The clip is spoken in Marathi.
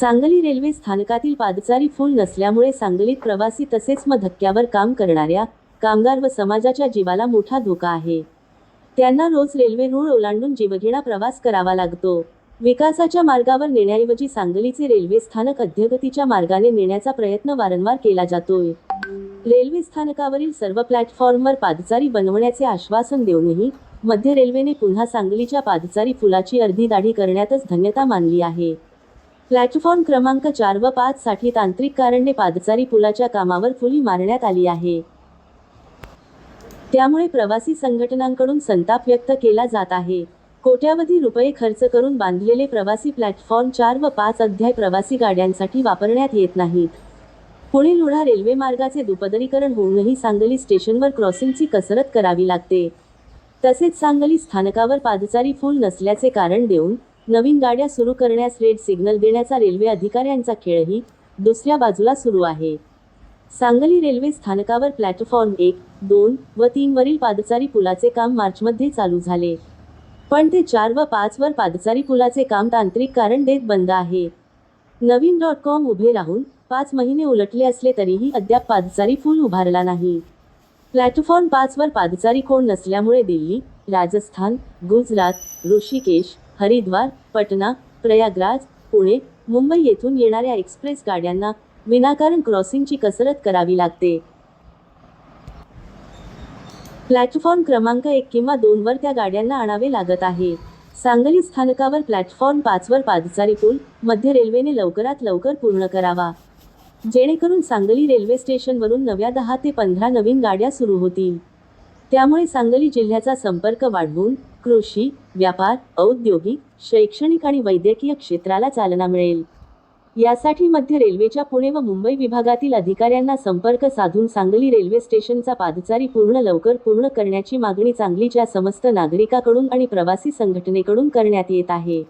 सांगली रेल्वे स्थानकातील पादचारी फूल नसल्यामुळे सांगलीत प्रवासी तसेच मग धक्क्यावर काम करणाऱ्या कामगार व समाजाच्या जीवाला मोठा धोका आहे. त्यांना रोज रेल्वे रूळ ओलांडून जीवघेणा प्रवास करावा लागतो. विकासाच्या मार्गावर नेण्याऐवजी सांगलीचे रेल्वे स्थानक अध्यगतीच्या मार्गाने नेण्याचा प्रयत्न वारंवार केला जातोय. रेल्वे स्थानकावरील सर्व प्लॅटफॉर्मवर पादचारी बनवण्याचे आश्वासन देऊनही मध्य रेल्वेने पुन्हा सांगलीच्या पादचारी फुलाची अर्धी दाढी करण्यातच धन्यता मानली आहे. प्लॅटफॉर्म क्रमांक चार व पाच साठी तांत्रिक कारणे पादचारी पुलाच्या कामावर फुली मारण्यात आली आहे. त्यामुळे प्रवासी संघटनांकडून संताप व्यक्त केला जात आहे. कोट्यावधी रुपये खर्च करून बांधलेले प्रवासी प्लॅटफॉर्म चार व पाच अध्याय प्रवासी गाड्यांसाठी वापरण्यात येत नाहीत. पुणे लोढा रेल्वे मार्गाचे दुपदरीकरण होऊनही सांगली स्टेशनवर क्रॉसिंगची कसरत करावी लागते. तसेच सांगली स्थानकावर पादचारी फूल नसल्याचे कारण देऊन नवीन गाड्या सुरू करण्यास रेड सिग्नल देण्याचा रेल्वे अधिकाऱ्यांचा खेळही दुसऱ्या बाजूला सुरू आहे. सांगली रेल्वे स्थानकावर प्लॅटफॉर्म एक दोन व तीन वरील पादचारी पुलाचे काम मार्चमध्ये चालू झाले. पण ते चार व पाच वर पादचारी पुलाचे काम तांत्रिक कारण देत बंद आहे. नवीन डॉट कॉम उभे राहून पाच महिने उलटले असले तरीही अद्याप पादचारी पूल उभारला नाही. प्लॅटफॉर्म पाचवर पादचारी कोण नसल्यामुळे दिल्ली राजस्थान गुजरात ऋषिकेश हरिद्वार पटना प्रयागराज पुणे मुंबई येथून येणाऱ्या एक्सप्रेस गाड्यांना विनाकारण क्रॉसिंगची कसरत करावी लागते. प्लॅटफॉर्म क्रमांक एक किंवा दोनवर त्या गाड्यांना आणावे लागत आहे. सांगली स्थानकावर प्लॅटफॉर्म पाचवर पादचारी पूल मध्य रेल्वेने लवकरात लवकर पूर्ण करावा. जेणेकरून सांगली रेल्वे स्टेशनवरून नव्या दहा ते पंधरा नवीन गाड्या सुरू होतील. त्यामुळे सांगली जिल्ह्याचा संपर्क वाढवून कृषी व्यापार औद्योगिक शैक्षणिक आणि वैद्यकीय क्षेत्राला चालना मिळेल. यासाठी मध्य रेल्वेच्या पुणे व मुंबई विभागातील अधिकाऱ्यांना संपर्क साधून सांगली रेल्वे स्टेशनचा पादचारी पूर्ण लवकर पूर्ण करण्याची मागणी सांगलीच्या समस्त नागरिकाकडून आणि प्रवासी संघटनेकडून करण्यात येत आहे.